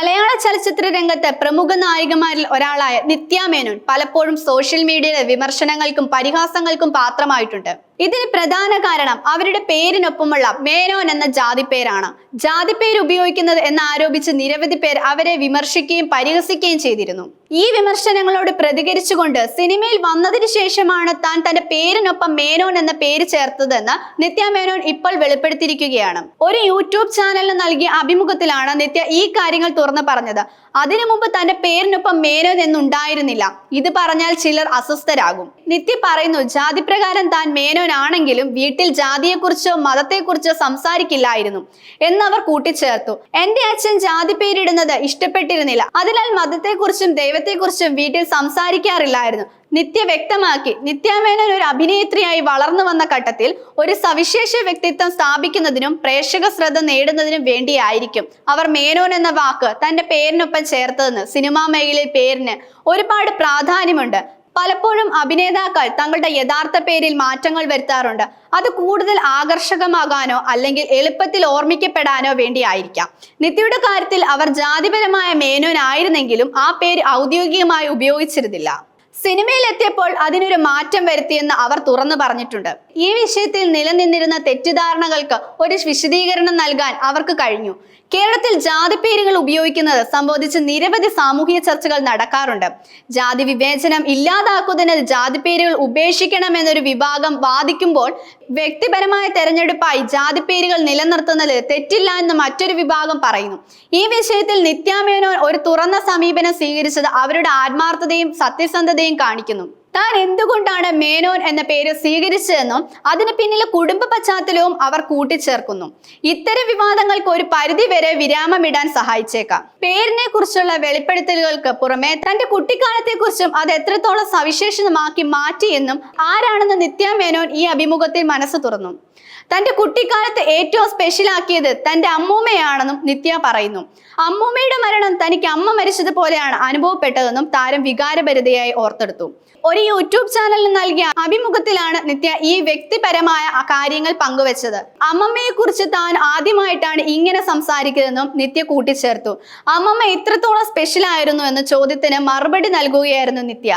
മലയാള ചലച്ചിത്ര രംഗത്ത് പ്രമുഖ നായികമാരിൽ ഒരാളായ നിത്യ മേനോൻ പലപ്പോഴും സോഷ്യൽ മീഡിയയിലെ വിമർശനങ്ങൾക്കും പരിഹാസങ്ങൾക്കും പാത്രമായിട്ടുണ്ട്. ഇതിന് പ്രധാന കാരണം അവരുടെ പേരിനൊപ്പമുള്ള മേനോൻ എന്ന ജാതിപ്പേരാണ് ജാതിപ്പേര് ഉപയോഗിക്കുന്നത് എന്ന് ആരോപിച്ച് നിരവധി പേർ അവരെ വിമർശിക്കുകയും പരിഹസിക്കുകയും ചെയ്തിരുന്നു. ഈ വിമർശനങ്ങളോട് പ്രതികരിച്ചുകൊണ്ട് സിനിമയിൽ വന്നതിന് ശേഷമാണ് താൻ തന്റെ പേരിനൊപ്പം മേനോൻ എന്ന പേര് ചേർത്തതെന്ന് നിത്യ മേനോൻ ഇപ്പോൾ വെളിപ്പെടുത്തിയിരിക്കുകയാണ്. ഒരു യൂട്യൂബ് ചാനലിന് നൽകിയ അഭിമുഖത്തിലാണ് നിത്യ ഈ കാര്യങ്ങൾ തുറന്നു പറഞ്ഞത്. അതിനു മുമ്പ് തന്റെ പേരിനൊപ്പം മേനോൻ എന്നുണ്ടായിരുന്നില്ല. ഇത് പറഞ്ഞാൽ ചിലർ അസ്വസ്ഥരാകും. നിത്യ പറയുന്നു ജാതിപ്രകാരം താൻ മേനോൻ ആണെങ്കിലും വീട്ടിൽ ജാതിയെക്കുറിച്ചോ മതത്തെക്കുറിച്ചോ സംസാരിക്കില്ലായിരുന്നു എന്നവർ കൂട്ടിച്ചേർത്തു. എന്റെ അച്ഛൻ ജാതി പേരിടുന്നത് ഇഷ്ടപ്പെട്ടിരുന്നില്ല. അതിനാൽ മതത്തെക്കുറിച്ചും ദൈവത്തെക്കുറിച്ചും വീട്ടിൽ സംസാരിക്കാറില്ലായിരുന്നു. നിത്യ വ്യക്തമാക്കി നിത്യാമേനൻ ഒരു അഭിനേത്രിയായി വളർന്നു വന്ന ഘട്ടത്തിൽ ഒരു സവിശേഷ വ്യക്തിത്വം സ്ഥാപിക്കുന്നതിനും പ്രേക്ഷക ശ്രദ്ധ നേടുന്നതിനും വേണ്ടിയായിരിക്കും അവർ മേനോൻ എന്ന വാക്ക് തന്റെ പേരിനൊപ്പം ചേർത്തതെന്ന് സിനിമാ മേഖലയിൽ പേരിന് ഒരുപാട് പ്രാധാന്യമുണ്ട്. പലപ്പോഴും അഭിനേതാക്കൾ തങ്ങളുടെ യഥാർത്ഥ പേരിൽ മാറ്റങ്ങൾ വരുത്താറുണ്ട്. അത് കൂടുതൽ ആകർഷകമാകാനോ അല്ലെങ്കിൽ എളുപ്പത്തിൽ ഓർമ്മിക്കപ്പെടാനോ വേണ്ടിയായിരിക്കാം. നിത്യയുടെ കാര്യത്തിൽ അവർ ജാതിപരമായ മേനോനായിരുന്നെങ്കിലും ആ പേര് ഔദ്യോഗികമായി ഉപയോഗിച്ചിരുന്നില്ല. സിനിമയിൽ എത്തിയപ്പോൾ അതിനൊരു മാറ്റം വരുത്തിയെന്ന് അവർ തുറന്നു പറഞ്ഞിട്ടുണ്ട്. ഈ വിഷയത്തിൽ നിലനിന്നിരുന്ന തെറ്റിദ്ധാരണകൾക്ക് ഒരു വിശദീകരണം നൽകാൻ അവർക്ക് കഴിഞ്ഞു. കേരളത്തിൽ ജാതി പേരുകൾ ഉപയോഗിക്കുന്നത് സംബന്ധിച്ച് നിരവധി സാമൂഹിക ചർച്ചകൾ നടക്കാറുണ്ട്. ജാതി വിവേചനം ഇല്ലാതാക്കുന്നതിന് ജാതി പേരുകൾ ഉപേക്ഷിക്കണമെന്നൊരു വിഭാഗം വാദിക്കുമ്പോൾ വ്യക്തിപരമായ തെരഞ്ഞെടുപ്പായി ജാതി നിലനിർത്തുന്നത് തെറ്റില്ല എന്ന് മറ്റൊരു വിഭാഗം പറയുന്നു. ഈ വിഷയത്തിൽ നിത്യാമേനോൻ ഒരു തുറന്ന സമീപനം സ്വീകരിച്ചത് അവരുടെ ആത്മാർത്ഥതയും സത്യസന്ധതയും കാണിക്കുന്നു. താൻ എന്തുകൊണ്ടാണ് മേനോൻ എന്ന പേര് സ്വീകരിച്ചതെന്നും അതിന് പിന്നിലെ കുടുംബ പശ്ചാത്തലവും അവർ കൂട്ടിച്ചേർക്കുന്നു. ഇത്തരം വിവാദങ്ങൾക്ക് ഒരു പരിധി വരെ വിരാമമിടാൻ സഹായിച്ചേക്കാം. പേരിനെ കുറിച്ചുള്ള വെളിപ്പെടുത്തലുകൾക്ക് പുറമെ തന്റെ കുട്ടിക്കാലത്തെ കുറിച്ചും അത് എത്രത്തോളം സവിശേഷമാക്കി മാറ്റിയെന്നും ആരാണെന്ന് നിത്യ മേനോൻ ഈ അഭിമുഖത്തിൽ മനസ്സ് തുറന്നു. തന്റെ കുട്ടിക്കാലത്ത് ഏറ്റവും സ്പെഷ്യൽ ആക്കിയത് തന്റെ അമ്മൂമ്മയാണെന്നും നിത്യ പറയുന്നു. അമ്മൂമ്മയുടെ മരണം തനിക്ക് അമ്മ മരിച്ചതുപോലെയാണ് അനുഭവപ്പെട്ടതെന്നും താരം വികാരഭരിതയായി ഓർത്തെടുത്തു. ഒരു യൂട്യൂബ് ചാനലിന് നൽകിയ അഭിമുഖത്തിലാണ് നിത്യ ഈ വ്യക്തിപരമായ കാര്യങ്ങൾ പങ്കുവച്ചത്. അമ്മമ്മയെ കുറിച്ച് താൻ ആദ്യമായിട്ടാണ് ഇങ്ങനെ സംസാരിക്കുന്നതെന്നും നിത്യ കൂട്ടിച്ചേർത്തു. അമ്മമ്മ എത്രത്തോളം സ്പെഷ്യൽ ആയിരുന്നു എന്ന ചോദ്യത്തിന് മറുപടി നൽകുകയായിരുന്നു നിത്യ.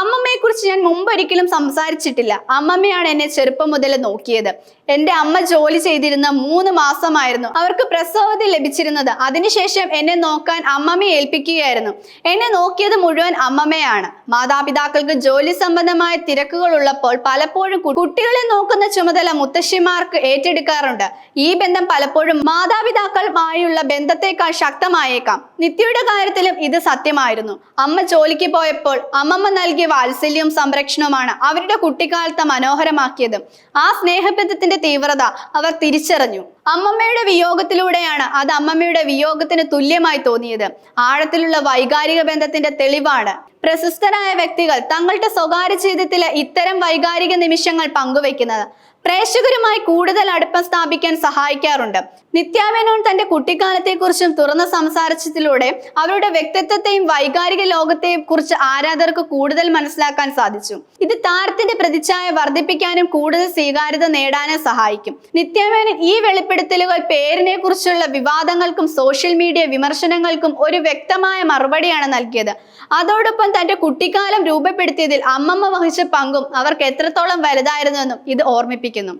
അമ്മമ്മയെ കുറിച്ച് ഞാൻ മുമ്പൊരിക്കലും സംസാരിച്ചിട്ടില്ല. അമ്മമ്മയാണ് എന്നെ ചെറുപ്പം മുതൽ നോക്കിയത്. എന്റെ അമ്മ ജോലി ചെയ്തിരുന്ന മൂന്ന് മാസമായിരുന്നു അവർക്ക് പ്രസവത്തിൽ ലഭിച്ചിരുന്നത്. അതിനുശേഷം എന്നെ നോക്കാൻ അമ്മമ്മയെ ഏൽപ്പിക്കുകയായിരുന്നു. എന്നെ നോക്കിയത് മുഴുവൻ അമ്മമ്മയാണ്. മാതാപിതാക്കൾക്ക് ജോലി സംബന്ധമായ തിരക്കുകൾ ഉള്ളപ്പോൾ പലപ്പോഴും കുട്ടികളെ നോക്കുന്ന ചുമതല മുത്തശ്ശിമാർക്ക് ഏറ്റെടുക്കാറുണ്ട്. ഈ ബന്ധം പലപ്പോഴും മാതാപിതാക്കളുമായുള്ള ബന്ധത്തെക്കാൾ ശക്തമായേക്കാം. നിത്യയുടെ കാര്യത്തിലും ഇത് സത്യമായിരുന്നു. അമ്മ ജോലിക്ക് പോയപ്പോൾ അമ്മമ്മ നൽകിയ വാത്സല്യവും സംരക്ഷണവുമാണ് അവരുടെ കുട്ടിക്കാലത്തെ മനോഹരമാക്കിയത്. ആ സ്നേഹബന്ധത്തിന്റെ തീവ്രത അവർ തിരിച്ചറിഞ്ഞു. അമ്മമ്മയുടെ വിയോഗത്തിലൂടെയാണ് അത് അമ്മമ്മയുടെ വിയോഗത്തിന് തുല്യമായി തോന്നിയത്. ആഴത്തിലുള്ള വൈകാരിക ബന്ധത്തിന്റെ തെളിവാണ്. പ്രശസ്തരായ വ്യക്തികൾ തങ്ങളുടെ സ്വകാര്യ ജീവിതത്തിലെ ഇത്തരം വൈകാരിക നിമിഷങ്ങൾ പങ്കുവെക്കുന്നത് പ്രേക്ഷകരുമായി കൂടുതൽ അടുപ്പം സ്ഥാപിക്കാൻ സഹായിക്കാറുണ്ട്. നിത്യാമേനോൻ തന്റെ കുട്ടിക്കാലത്തെക്കുറിച്ചും തുറന്ന സംസാരിച്ചതിലൂടെ അവരുടെ വ്യക്തിത്വത്തെയും വൈകാരിക ലോകത്തെയും കുറിച്ച് ആരാധകർക്ക് കൂടുതൽ മനസ്സിലാക്കാൻ സാധിച്ചു. ഇത് താരത്തിന്റെ പ്രതിച്ഛായ വർദ്ധിപ്പിക്കാനും കൂടുതൽ സ്വീകാര്യത നേടാനും സഹായിക്കും. നിത്യാമേനൻ ഈ വെളിപ്പെടുത്തലുകൾ പേരിനെ കുറിച്ചുള്ള വിവാദങ്ങൾക്കും സോഷ്യൽ മീഡിയ വിമർശനങ്ങൾക്കും ഒരു വ്യക്തമായ മറുപടിയാണ് നൽകിയത്. അതോടൊപ്പം തന്റെ കുട്ടിക്കാലം രൂപപ്പെടുത്തിയതിൽ അമ്മമ്മ വഹിച്ച പങ്കും അവർക്ക് എത്രത്തോളം വലുതായിരുന്നുവെന്നും ഇത് ഓർമ്മിപ്പിക്കുന്നു